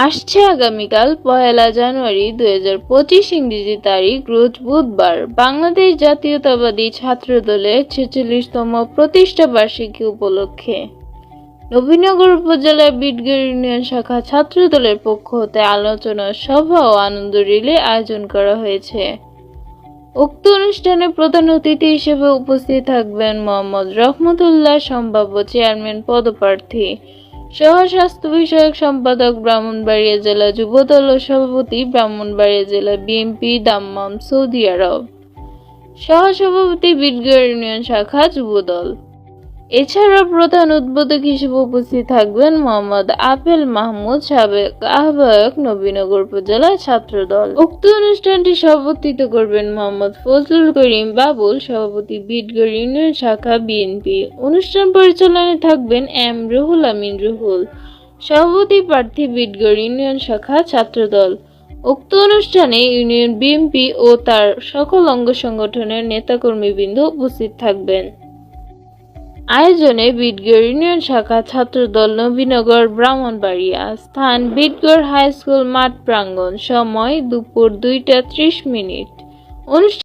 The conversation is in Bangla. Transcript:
আসছে আগামীকাল পয়লা জানুয়ারি দুই হাজার পঁচিশ ইংরেজি তারিখ, রোজ বুধবার। বাংলাদেশ জাতীয়তাবাদী ছাত্র দলের ছেচল্লিশতম প্রতিষ্ঠা বার্ষিকী উপলক্ষে। নবীনগর উপজেলার বিটগড় ইউনিয়ন শাখা ছাত্র দলের পক্ষ হতে আলোচনা সভা ও আনন্দ রিলে আয়োজন করা হয়েছে। উক্ত অনুষ্ঠানে প্রধান অতিথি হিসেবে উপস্থিত থাকবেন মোহাম্মদ রহমতুল্লাহ সম্ভাব্য চেয়ারম্যান পদপ্রার্থী সহ স্বাস্থ্য বিষয়ক সম্পাদক ব্রাহ্মণবাড়িয়া জেলা যুবদল ও সভাপতি ব্রাহ্মণবাড়িয়া জেলা বিএনপি দাম্মাম সৌদি আরব। সহসভাপতি সভাপতি বিটগড় ইউনিয়ন শাখা যুবদল এছাড়া প্রধান উদ্বোধক হিসেবে উপস্থিত থাকবেন মোহাম্মদ আপেল মাহমুদ, সাবেক আহ্বায়ক নবীনগর উপজেলা ছাত্রদল। উক্ত অনুষ্ঠানটি সভাপতিত্ব করবেন মোহাম্মদ ফজলুল করিম বাবুল, সভাপতি বিটগড় ইউনিয়ন শাখা বিএনপি। অনুষ্ঠান পরিচালনায় থাকবেন এম রুহুল আমিন রুহুল, সভাপতি প্রার্থী বিটগড় ইউনিয়ন শাখা ছাত্রদল। উক্ত অনুষ্ঠানে ইউনিয়ন বিএনপি ও তার সকল অঙ্গ সংগঠনের নেতাকর্মীবৃন্দ উপস্থিত থাকবেন। আয়োজনে বিটগড় ইউনিয়ন শাখা ছাত্রদল নবীনগর ব্রাহ্মণবাড়িয়া স্থান বিটগড় হাই স্কুল মাঠ প্রাঙ্গণ সময় দুপুর দুইটা ত্রিশ মিনিট। অনুষ্ঠান